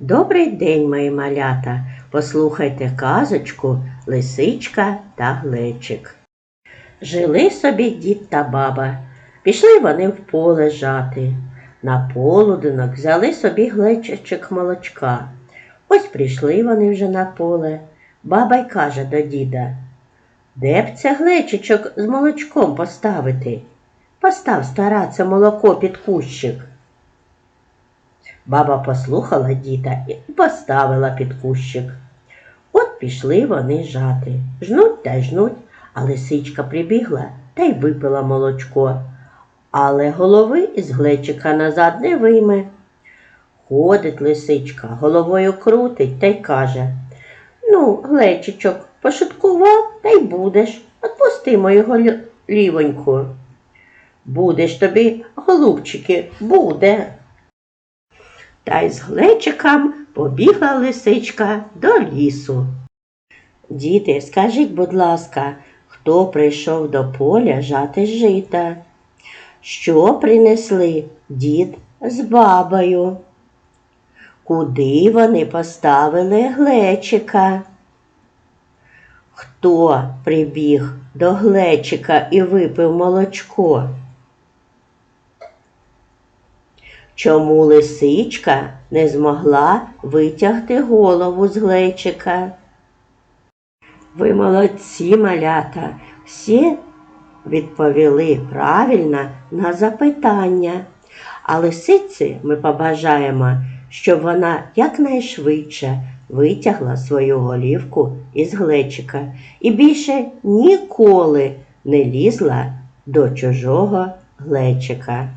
Добрий день, мої малята. Послухайте казочку Лисичка та Глечик. Жили собі дід та баба. Пішли вони в поле жати. На полуденок взяли собі глечичок молочка. Ось прийшли вони вже на поле. Баба й каже до діда. Де б це глечичок з молочком поставити? Постав стара це молоко під кущик. Баба послухала діда і поставила під кущик. От пішли вони жати. Жнуть та жнуть, а лисичка прибігла та й випила молочко. Але голови із глечика назад не вийме. Ходить лисичка, головою крутить та й каже Ну, глечичок, пошуткував та й будеш. Отпусти мою лівоньку. Будеш тобі, голубчики, буде. Та й з глечиком побігла лисичка до лісу. Діти, скажіть, будь ласка, хто прийшов до поля жати жита? Що принесли дід з бабою? Куди вони поставили глечика? Хто прибіг до глечика і випив молочко? Чому лисичка не змогла витягти голову з глечика? Ви молодці, малята, всі відповіли правильно на запитання. А лисиці ми побажаємо, щоб вона якнайшвидше витягла свою голівку із глечика і більше ніколи не лізла до чужого глечика.